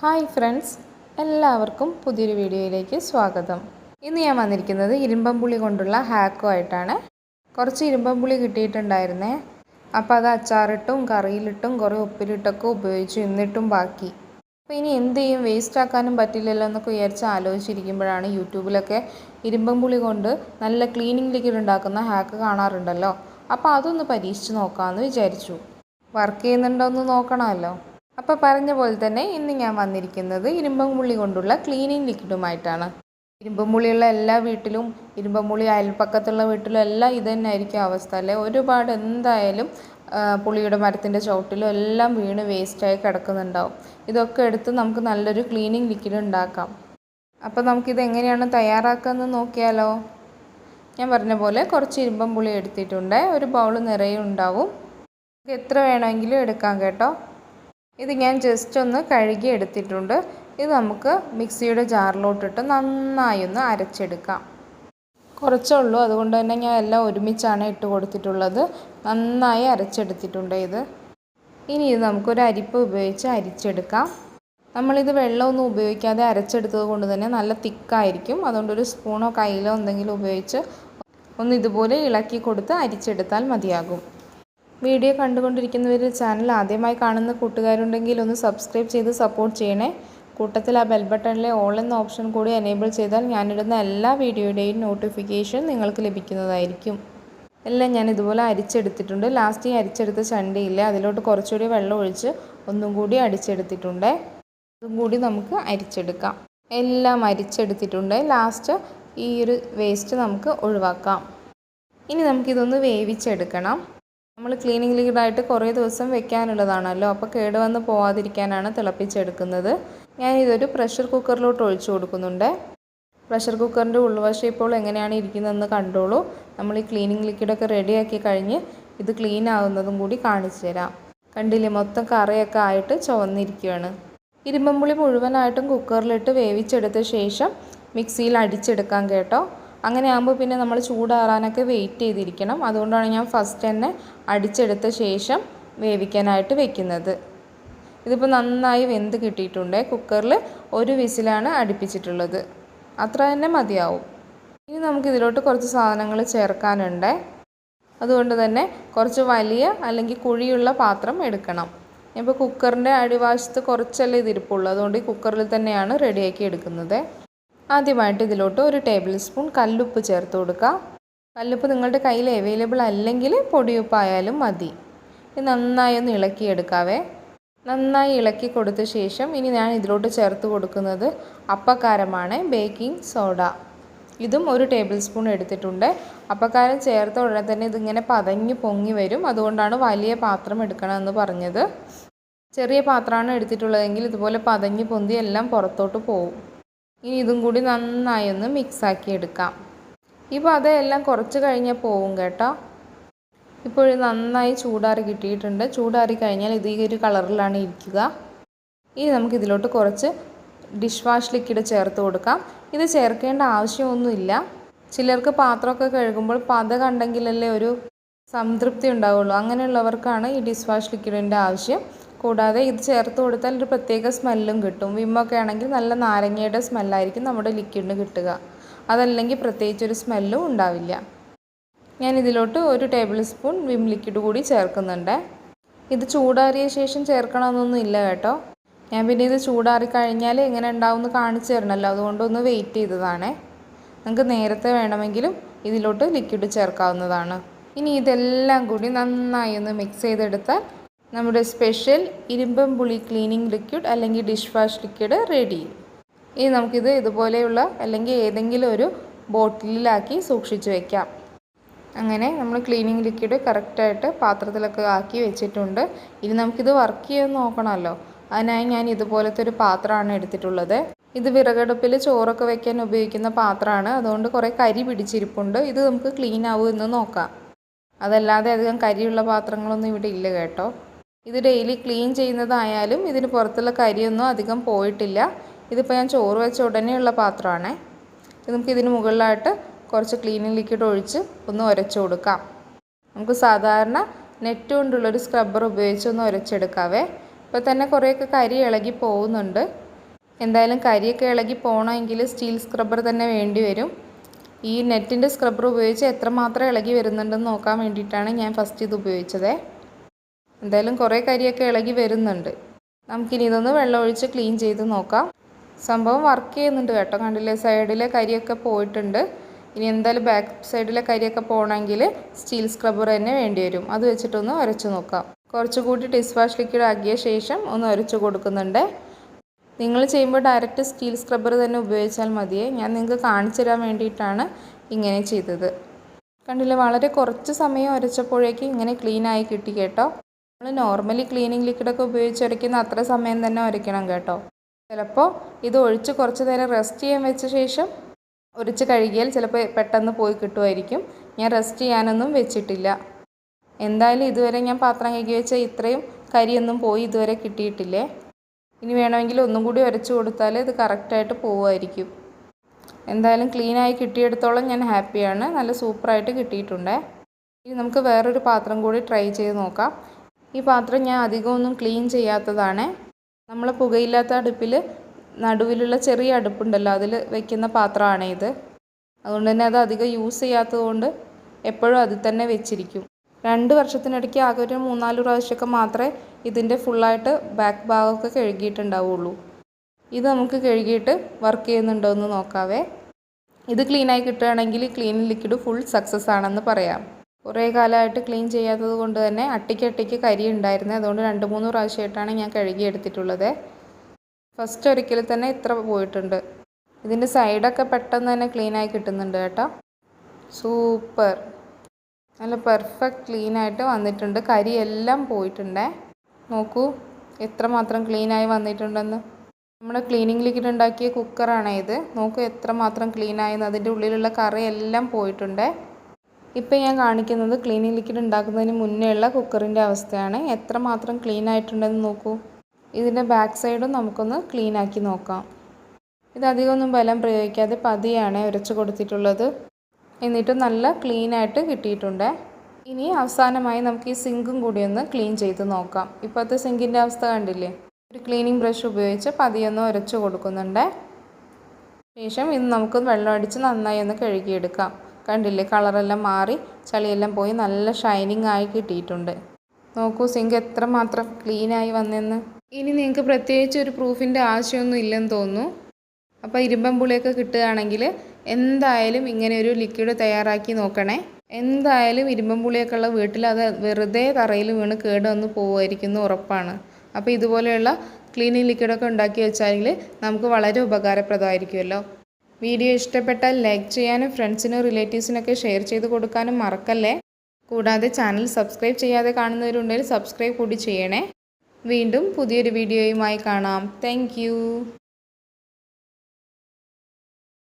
Hi friends എല്ലാവർക്കും പുതിയൊരു വീഡിയോയിലേക്ക് സ്വാഗതം. ഇന്ന് ഞാൻ വന്നിരിക്കുന്നത് ഇരുമ്പമ്പുളി കൊണ്ടുള്ള ഹാക്കും ആയിട്ടാണ്. കുറച്ച് ഇരുമ്പമ്പുളി കിട്ടിയിട്ടുണ്ടായിരുന്നേ. അപ്പോൾ അത് അച്ചാറിട്ടും കറിയിലിട്ടും കുറേ ഉപ്പിലിട്ടൊക്കെ ഉപയോഗിച്ചു എന്നിട്ടും ബാക്കി. അപ്പോൾ ഇനി എന്ത് ചെയ്യും? വേസ്റ്റ് ആക്കാനും പറ്റില്ലല്ലോ എന്നൊക്കെ വിചാരിച്ച് ആലോചിച്ചിരിക്കുമ്പോഴാണ് യൂട്യൂബിലൊക്കെ ഇരുമ്പമ്പുളി കൊണ്ട് നല്ല ക്ലീനിങ് ലിക്വിഡ് ഉണ്ടാക്കുന്ന ഹാക്ക് കാണാറുണ്ടല്ലോ. അപ്പോൾ അതൊന്ന് പരീക്ഷിച്ച് നോക്കാമെന്ന് വിചാരിച്ചു. വർക്ക് ചെയ്യുന്നുണ്ടോ എന്ന് നോക്കണമല്ലോ. അപ്പോൾ പറഞ്ഞ പോലെ തന്നെ ഇന്ന് ഞാൻ വന്നിരിക്കുന്നത് ഇരുമ്പമ്പുള്ളി കൊണ്ടുള്ള ക്ലീനിങ് ലിക്വിഡുമായിട്ടാണ് ഇരുമ്പമ്പുള്ളിയുള്ള എല്ലാ വീട്ടിലും ഇരുമ്പമ്പുള്ളി അയൽപ്പക്കത്തുള്ള വീട്ടിലും എല്ലാം ഇത് തന്നെ ആയിരിക്കും അവസ്ഥ അല്ലേ? ഒരുപാട് എന്തായാലും പുളിയുടെ മരത്തിന്റെ ചുവട്ടിലും എല്ലാം വീണ് വേസ്റ്റായി കിടക്കുന്നുണ്ടാവും. ഇതൊക്കെ എടുത്ത് നമുക്ക് നല്ലൊരു ക്ലീനിങ് ലിക്വിഡ് ഉണ്ടാക്കാം. അപ്പോൾ നമുക്കിത് എങ്ങനെയാണ് തയ്യാറാക്കാമെന്ന് നോക്കിയാലോ? ഞാൻ പറഞ്ഞ പോലെ കുറച്ച് ഇരുമ്പം പുളി എടുത്തിട്ടുണ്ട്. ഒരു ബൗൾ നിറയെ ഉണ്ടാവും. എത്ര വേണമെങ്കിലും എടുക്കാം കേട്ടോ. ഇത് ഞാൻ ജസ്റ്റ് ഒന്ന് കഴുകി എടുത്തിട്ടുണ്ട്. ഇത് നമുക്ക് മിക്സിയുടെ ജാറിലോട്ടിട്ട് നന്നായി ഒന്ന് അരച്ചെടുക്കാം. കുറച്ചേ ഉള്ളൂ അതുകൊണ്ട് തന്നെ ഞാൻ എല്ലാം ഒരുമിച്ചാണ് ഇട്ട് കൊടുത്തിട്ടുള്ളത്. നന്നായി അരച്ചെടുത്തിട്ടുണ്ട് ഇത്. ഇനി ഇത് നമുക്കൊരു അരിപ്പ് ഉപയോഗിച്ച് അരിച്ചെടുക്കാം. നമ്മളിത് വെള്ളമൊന്നും ഉപയോഗിക്കാതെ അരച്ചെടുത്തത് കൊണ്ട് തന്നെ നല്ല തിക്കായിരിക്കും. അതുകൊണ്ട് ഒരു സ്പൂണോ കയ്യിലോ എന്തെങ്കിലും ഉപയോഗിച്ച് ഒന്ന് ഇതുപോലെ ഇളക്കി കൊടുത്ത് അരിച്ചെടുത്താൽ മതിയാകും. വീഡിയോ കണ്ടുകൊണ്ടിരിക്കുന്നവർ ചാനൽ ആദ്യമായി കാണുന്ന കൂട്ടുകാരുണ്ടെങ്കിൽ ഒന്ന് സബ്സ്ക്രൈബ് ചെയ്ത് സപ്പോർട്ട് ചെയ്യണേ. കൂട്ടത്തിൽ ആ ബെൽ ബട്ടണിലെ ഓൾ എന്ന ഓപ്ഷൻ കൂടി എനേബിൾ ചെയ്താൽ ഞാനിടുന്ന എല്ലാ വീഡിയോയുടെയും നോട്ടിഫിക്കേഷൻ നിങ്ങൾക്ക് ലഭിക്കുന്നതായിരിക്കും. എല്ലാം ഞാൻ ഇതുപോലെ അരിച്ചെടുത്തിട്ടുണ്ട്. ലാസ്റ്റ് ഈ അരിച്ചെടുത്ത ചണ്ടിയില്ല അതിലോട്ട് കുറച്ചുകൂടി വെള്ളം ഒഴിച്ച് ഒന്നും കൂടി അടിച്ചെടുത്തിട്ടുണ്ട്. അതും കൂടി നമുക്ക് അരിച്ചെടുക്കാം. എല്ലാം അരിച്ചെടുത്തിട്ടുണ്ട്. ലാസ്റ്റ് ഈ ഒരു വേസ്റ്റ് നമുക്ക് ഒഴിവാക്കാം. ഇനി നമുക്കിതൊന്ന് വേവിച്ചെടുക്കണം. നമ്മൾ ക്ലീനിങ് ലീഡായിട്ട് കുറേ ദിവസം വെക്കാനുള്ളതാണല്ലോ. അപ്പോൾ കേടുവന്ന് പോവാതിരിക്കാനാണ് തിളപ്പിച്ചെടുക്കുന്നത്. ഞാൻ ഇതൊരു പ്രഷർ കുക്കറിലോട്ട് ഒഴിച്ചു കൊടുക്കുന്നുണ്ട്. പ്രഷർ കുക്കറിന്റെ ഉൾവശം ഇപ്പോൾ എങ്ങനെയാണ് ഇരിക്കുന്നതെന്ന് കണ്ടോളൂ. നമ്മൾ ഈ ക്ലീനിങ് ലിക്വിഡൊക്കെ റെഡിയാക്കി കഴിഞ്ഞ് ഇത് ക്ലീൻ ആകുന്നതും കൂടി കാണിച്ചു തരാം. കണ്ടില്ലേ മൊത്തം കറിയൊക്കെ ആയിട്ട് ചുവന്നിരിക്കുകയാണ്. ഇരുമ്പമ്പുളി മുഴുവനായിട്ടും കുക്കറിലിട്ട് വേവിച്ചെടുത്ത ശേഷം മിക്സിയിൽ അടിച്ചെടുക്കാം കേട്ടോ. അങ്ങനെ ആകുമ്പോൾ പിന്നെ നമ്മൾ ചൂടാറാനൊക്കെ വെയിറ്റ് ചെയ്തിരിക്കണം. അതുകൊണ്ടാണ് ഞാൻ ഫസ്റ്റ് തന്നെ അടിച്ചെടുത്ത ശേഷം വേവിക്കാനായിട്ട് വെക്കുന്നത്. ഇതിപ്പോൾ നന്നായി വെന്ത് കിട്ടിയിട്ടുണ്ട്. കുക്കറിൽ ഒരു വിസിലാണ് അടുപ്പിച്ചിട്ടുള്ളത്. അത്ര തന്നെ മതിയാവും. ഇനി നമുക്ക് ഇതിലോട്ട് കുറച്ച് സാധനങ്ങൾ ചേർക്കാനുണ്ട്. അതുകൊണ്ട് തന്നെ കുറച്ച് വലിയ അല്ലെങ്കിൽ കുഴിയുള്ള പാത്രം എടുക്കണം. ഇപ്പോൾ കുക്കറിന്റെ അടിവാശത്ത് കുറച്ചല്ലേ ഇതിരിപ്പുള്ളൂ. അതുകൊണ്ട് ഈ കുക്കറിൽ തന്നെയാണ് റെഡിയാക്കി എടുക്കുന്നത്. ആദ്യമായിട്ട് ഇതിലോട്ട് ഒരു ടേബിൾ സ്പൂൺ കല്ലുപ്പ് ചേർത്ത് കൊടുക്കുക കല്ലുപ്പ് നിങ്ങളുടെ കയ്യിൽ അവൈലബിൾ അല്ലെങ്കിൽ പൊടിയുപ്പായാലും മതി. ഇത് നന്നായി ഒന്ന് ഇളക്കിയെടുക്കാവേ നന്നായി ഇളക്കി കൊടുത്ത ശേഷം ഇനി ഞാൻ ഇതിലോട്ട് ചേർത്ത് കൊടുക്കുന്നത് അപ്പക്കാരമാണ് ബേക്കിംഗ് സോഡ. ഇതും ഒരു ടേബിൾ സ്പൂൺ എടുത്തിട്ടുണ്ട്. അപ്പക്കാരം ചേർത്ത ഉടനെ തന്നെ ഇതിങ്ങനെ പതഞ്ഞ് പൊങ്ങി വരും. അതുകൊണ്ടാണ് വലിയ പാത്രം എടുക്കണമെന്ന് പറഞ്ഞത്. ചെറിയ പാത്രമാണ് എടുത്തിട്ടുള്ളതെങ്കിൽ ഇതുപോലെ പതഞ്ഞ് പൊന്തി എല്ലാം പുറത്തോട്ട് പോകും ഇനി ഇതും കൂടി നന്നായി ഒന്ന് മിക്സാക്കി എടുക്കാം. ഈ അതെല്ലാം കുറച്ച് കഴിഞ്ഞാൽ പോവും കേട്ടോ. ഇപ്പോൾ നന്നായി ചൂടാറി കിട്ടിയിട്ടുണ്ട്. ചൂടാറി കഴിഞ്ഞാൽ ഇത് ഈ ഒരു കളറിലാണ് ഇരിക്കുക. ഇനി നമുക്ക് ഇതിലോട്ട് കുറച്ച് ഡിഷ് വാഷ് ലിക്വിഡ് ചേർത്ത് കൊടുക്കാം. ഇത് ചേർക്കേണ്ട ആവശ്യമൊന്നുമില്ല. ചിലർക്ക് പാത്രമൊക്കെ കഴുകുമ്പോൾ പത കണ്ടെങ്കിലല്ലേ ഒരു സംതൃപ്തി ഉണ്ടാവുള്ളൂ. അങ്ങനെയുള്ളവർക്കാണ് ഈ ഡിഷ് വാഷ് ലിക്വിഡിന്റെ ആവശ്യം. കൂടാതെ ഇത് ചേർത്ത് കൊടുത്താൽ ഒരു പ്രത്യേക സ്മെല്ലും കിട്ടും. വിമ്മൊക്കെ ആണെങ്കിൽ നല്ല നാരങ്ങയുടെ സ്മെല്ലായിരിക്കും നമ്മുടെ ലിക്വിഡിന് കിട്ടുക. അതല്ലെങ്കിൽ പ്രത്യേകിച്ച് ഒരു സ്മെല്ലും ഉണ്ടാവില്ല. ഞാൻ ഇതിലോട്ട് ഒരു ടേബിൾ സ്പൂൺ വിം ലിക്വിഡ് കൂടി ചേർക്കുന്നുണ്ട്. ഇത് ചൂടാറിയ ശേഷം ചേർക്കണമെന്നൊന്നും ഇല്ല കേട്ടോ. ഞാൻ പിന്നെ ഇത് ചൂടാറി കഴിഞ്ഞാൽ എങ്ങനെ ഉണ്ടാവും എന്ന് കാണിച്ചു തരണമല്ലോ. അതുകൊണ്ടൊന്ന് വെയിറ്റ് ചെയ്തതാണേ. നിങ്ങൾക്ക് നേരത്തെ വേണമെങ്കിലും ഇതിലോട്ട് ലിക്വിഡ് ചേർക്കാവുന്നതാണ്. ഇനി ഇതെല്ലാം കൂടി നന്നായി ഒന്ന് മിക്സ് ചെയ്തെടുത്താൽ നമ്മുടെ സ്പെഷ്യൽ ഇരുമ്പം പുളി ക്ലീനിങ് ലിക്വിഡ് അല്ലെങ്കിൽ ഡിഷ് വാഷ് ലിക്വിഡ് റെഡി. ഇനി നമുക്കിത് ഇതുപോലെയുള്ള അല്ലെങ്കിൽ ഏതെങ്കിലും ഒരു ബോട്ടിലിലാക്കി സൂക്ഷിച്ചു വയ്ക്കാം അങ്ങനെ നമ്മൾ ക്ലീനിങ് ലിക്വിഡ് കറക്റ്റായിട്ട് പാത്രത്തിലൊക്കെ ആക്കി വെച്ചിട്ടുണ്ട്. ഇനി നമുക്കിത് വർക്ക് ചെയ്യാൻ നോക്കണമല്ലോ. അതിനായി ഞാൻ ഇതുപോലത്തെ ഒരു പാത്രമാണ് എടുത്തിട്ടുള്ളത്. ഇത് വിറകടുപ്പിൽ ചോറൊക്കെ വെക്കാൻ ഉപയോഗിക്കുന്ന പാത്രമാണ്. അതുകൊണ്ട് കുറേ കരി പിടിച്ചിരിപ്പുണ്ട്. ഇത് നമുക്ക് ക്ലീൻ ആവുമെന്ന് നോക്കാം. അതല്ലാതെ അധികം കരിയുള്ള പാത്രങ്ങളൊന്നും ഇവിടെ ഇല്ല കേട്ടോ. ഇത് ഡെയിലി ക്ലീൻ ചെയ്യുന്നതായാലും ഇതിന് പുറത്തുള്ള കരിയൊന്നും അധികം പോയിട്ടില്ല. ഇതിപ്പോൾ ഞാൻ ചോറ് വെച്ച ഉടനെയുള്ള പാത്രമാണ്. നമുക്ക് ഇതിന് മുകളിലായിട്ട് കുറച്ച് ക്ലീനിങ് ലിക്വിഡ് ഒഴിച്ച് ഒന്ന് ഉരച്ചു കൊടുക്കാം. നമുക്ക് സാധാരണ നെറ്റ് കൊണ്ടുള്ളൊരു സ്ക്രബ്ബർ ഉപയോഗിച്ച് ഒന്ന് ഉരച്ചെടുക്കാവേ. ഇപ്പോൾ തന്നെ കുറേയൊക്കെ കരി ഇളകി പോകുന്നുണ്ട്. എന്തായാലും കരിയൊക്കെ ഇളകി പോകണമെങ്കിൽ സ്റ്റീൽ സ്ക്രബ്ബർ തന്നെ വേണ്ടി വരും. ഈ നെറ്റിന്റെ സ്ക്രബ്ബർ ഉപയോഗിച്ച് എത്രമാത്രം ഇളകി വരുന്നുണ്ടെന്ന് നോക്കാൻ വേണ്ടിയിട്ടാണ് ഞാൻ ഫസ്റ്റ് ഇത് ഉപയോഗിച്ചത്. എന്തായാലും കുറേ കരിയൊക്കെ ഇളകി വരുന്നുണ്ട്. നമുക്കിനി ഇതൊന്ന് വെള്ളം ഒഴിച്ച് ക്ലീൻ ചെയ്ത് നോക്കാം. സംഭവം വർക്ക് ചെയ്യുന്നുണ്ട് കേട്ടോ. കണ്ടില്ലേ? സൈഡിലെ കരിയൊക്കെ പോയിട്ടുണ്ട്. ഇനി എന്തായാലും ബാക്ക് സൈഡിലെ കരിയൊക്കെ പോകണമെങ്കിൽ സ്റ്റീൽ സ്ക്രബ്ബർ തന്നെ വേണ്ടി വരും. അത് വെച്ചിട്ടൊന്ന് ഉരച്ചു നോക്കാം. കുറച്ചുകൂടി ഡിഷ് വാഷ് ലിക്വിഡ് ആക്കിയ ശേഷം ഒന്ന് ഉരച്ചു കൊടുക്കുന്നുണ്ട്. നിങ്ങൾ ചെയ്യുമ്പോൾ ഡയറക്റ്റ് സ്റ്റീൽ സ്ക്രബ്ബർ തന്നെ ഉപയോഗിച്ചാൽ മതിയേ. ഞാൻ നിങ്ങൾക്ക് കാണിച്ചു തരാൻ വേണ്ടിയിട്ടാണ് ഇങ്ങനെ ചെയ്തത്. കണ്ടില്ലേ? വളരെ കുറച്ച് സമയം ഉരച്ചപ്പോഴേക്കും ഇങ്ങനെ ക്ലീനായി കിട്ടി കേട്ടോ. നോർമലി ക്ലീനിങ് ലിക്വിഡൊക്കെ ഉപയോഗിച്ച് ഉരയ്ക്കുന്ന അത്ര സമയം തന്നെ ഉരയ്ക്കണം കേട്ടോ. ചിലപ്പോൾ ഇത് ഒഴിച്ച് കുറച്ച് നേരം റെസ്റ്റ് ചെയ്യാൻ വെച്ച ശേഷം ഒരിച്ച് കഴുകിയാൽ ചിലപ്പോൾ പെട്ടെന്ന് പോയി കിട്ടുമായിരിക്കും ഞാൻ റെസ്റ്റ് ചെയ്യാനൊന്നും വെച്ചിട്ടില്ല. എന്തായാലും ഇതുവരെ ഞാൻ പാത്രം കഴുകി വെച്ച ഇത്രയും കരിയൊന്നും പോയി ഇതുവരെ കിട്ടിയിട്ടില്ലേ? ഇനി വേണമെങ്കിൽ ഒന്നും കൂടി ഉരച്ച് കൊടുത്താൽ ഇത് കറക്റ്റായിട്ട് പോവുമായിരിക്കും. എന്തായാലും ക്ലീനായി കിട്ടിയെടുത്തോളം ഞാൻ ഹാപ്പിയാണ് നല്ല സൂപ്പറായിട്ട് കിട്ടിയിട്ടുണ്ട്. ഇനി നമുക്ക് വേറൊരു പാത്രം കൂടി ട്രൈ ചെയ്ത് നോക്കാം. ഈ പാത്രം ഞാൻ അധികമൊന്നും ക്ലീൻ ചെയ്യാത്തതാണ്. നമ്മൾ പുകയില്ലാത്ത അടുപ്പിൽ നടുവിലുള്ള ചെറിയ അടുപ്പുണ്ടല്ലോ അതിൽ വെക്കുന്ന പാത്രമാണ് ഇത്. അതുകൊണ്ട് തന്നെ അത് അധികം യൂസ് ചെയ്യാത്തതുകൊണ്ട് എപ്പോഴും അതിൽ തന്നെ വെച്ചിരിക്കും. രണ്ട് വർഷത്തിനിടയ്ക്ക് ആകെ ഒരു മൂന്നാൽ പ്രാവശ്യമൊക്കെ മാത്രമേ ഇതിന്റെ ഫുള്ളായിട്ട് ബാക്ക് ഭാഗമൊക്കെ കഴുകിയിട്ടുണ്ടാവുള്ളൂ. ഇത് നമുക്ക് കഴുകിയിട്ട് വർക്ക് ചെയ്യുന്നുണ്ടോ എന്ന് നോക്കാവേ. ഇത് ക്ലീനായി കിട്ടുകയാണെങ്കിൽ ക്ലീനിങ് ലിക്വിഡ് ഫുൾ സക്സസ് ആണെന്ന് പറയാം. കുറേ കാലമായിട്ട് ക്ലീൻ ചെയ്യാത്തത് കൊണ്ട് തന്നെ അട്ടിക്കട്ടിക്ക് കരി ഉണ്ടായിരുന്നത് അതുകൊണ്ട് രണ്ട് മൂന്ന് പ്രാവശ്യമായിട്ടാണ് ഞാൻ കഴുകി എടുത്തിട്ടുള്ളത് ഫസ്റ്റ് ഒരിക്കൽ തന്നെ ഇത്ര പോയിട്ടുണ്ട്. ഇതിന്റെ സൈഡൊക്കെ പെട്ടെന്ന് തന്നെ ക്ലീനായി കിട്ടുന്നുണ്ട് കേട്ടോ. സൂപ്പർ. നല്ല പെർഫെക്റ്റ് ക്ലീനായിട്ട് വന്നിട്ടുണ്ട്. കരി എല്ലാം പോയിട്ടുണ്ടേ. നോക്കൂ എത്രമാത്രം ക്ലീനായി വന്നിട്ടുണ്ടെന്ന്. നമ്മുടെ ക്ലീനിങ് ലിക്വിഡ് ഉണ്ടാക്കിയ കുക്കറാണ് ഇത്. നോക്കൂ എത്രമാത്രം ക്ലീനായെന്ന് അതിന്റെ ഉള്ളിലുള്ള കറി എല്ലാം പോയിട്ടുണ്ട്. ഇപ്പം ഞാൻ കാണിക്കുന്നത് ക്ലീനിങ് ലിക്വിഡ് ഉണ്ടാക്കുന്നതിന് മുന്നേ ഉള്ള കുക്കറിന്റെ അവസ്ഥയാണ്. എത്രമാത്രം ക്ലീൻ ആയിട്ടുണ്ടെന്ന് നോക്കൂ. ഇതിന്റെ ബാക്ക് സൈഡും നമുക്കൊന്ന് ക്ലീൻ ആക്കി നോക്കാം. ഇത് അധികമൊന്നും ബലം പ്രയോഗിക്കാതെ പതിയാണ് ഉരച്ച് കൊടുത്തിട്ടുള്ളത്. എന്നിട്ടും നല്ല ക്ലീനായിട്ട് കിട്ടിയിട്ടുണ്ട്. ഇനി അവസാനമായി നമുക്ക് ഈ സിങ്കും കൂടി ഒന്ന് ക്ലീൻ ചെയ്ത് നോക്കാം. ഇപ്പോഴത്തെ സിങ്കിന്റെ അവസ്ഥ കണ്ടില്ലേ? ഒരു ക്ലീനിങ് ബ്രഷ് ഉപയോഗിച്ച് പതിയൊന്ന് ഉരച്ച് കൊടുക്കുന്നുണ്ട്. ശേഷം ഇത് നമുക്ക് വെള്ളം അടിച്ച് നന്നായി ഒന്ന് കഴുകിയെടുക്കാം. കണ്ടില്ലേ? കളറെല്ലാം മാറി ചളിയെല്ലാം പോയി നല്ല ഷൈനിങ് ആയി കിട്ടിയിട്ടുണ്ട്. നോക്കൂ സിങ്ക് എത്രമാത്രം ക്ലീനായി വന്നെന്ന്. ഇനി നിങ്ങൾക്ക് പ്രത്യേകിച്ച് ഒരു പ്രൂഫിന്റെ ആവശ്യമൊന്നും ഇല്ലെന്ന് തോന്നുന്നു. അപ്പോൾ ഇരുമ്പം പുളിയൊക്കെ കിട്ടുകയാണെങ്കിൽ എന്തായാലും ഇങ്ങനെ ഒരു ലിക്വിഡ് തയ്യാറാക്കി നോക്കണേ. എന്തായാലും ഇരുമ്പം പുളിയൊക്കെ ഉള്ള വീട്ടിൽ അത് വെറുതെ തറയിൽ വീണ് കേട് വന്ന് പോകുമായിരിക്കുന്നു ഉറപ്പാണ്. അപ്പോൾ ഇതുപോലെയുള്ള ക്ലീനിങ് ലിക്വിഡൊക്കെ ഉണ്ടാക്കി വെച്ചാൽ നമുക്ക് വളരെ ഉപകാരപ്രദമായിരിക്കുമല്ലോ. വീഡിയോ ഇഷ്ടപ്പെട്ടാൽ ലൈക്ക് ചെയ്യാനും ഫ്രണ്ട്സിനും റിലേറ്റീവ്സിനൊക്കെ ഷെയർ ചെയ്ത് കൊടുക്കാനും മറക്കല്ലേ? കൂടാതെ ചാനൽ സബ്സ്ക്രൈബ് ചെയ്യാതെ കാണുന്നവരുണ്ടെങ്കിൽ സബ്സ്ക്രൈബ് കൂടി ചെയ്യണേ. വീണ്ടും പുതിയൊരു വീഡിയോയുമായി കാണാം. താങ്ക്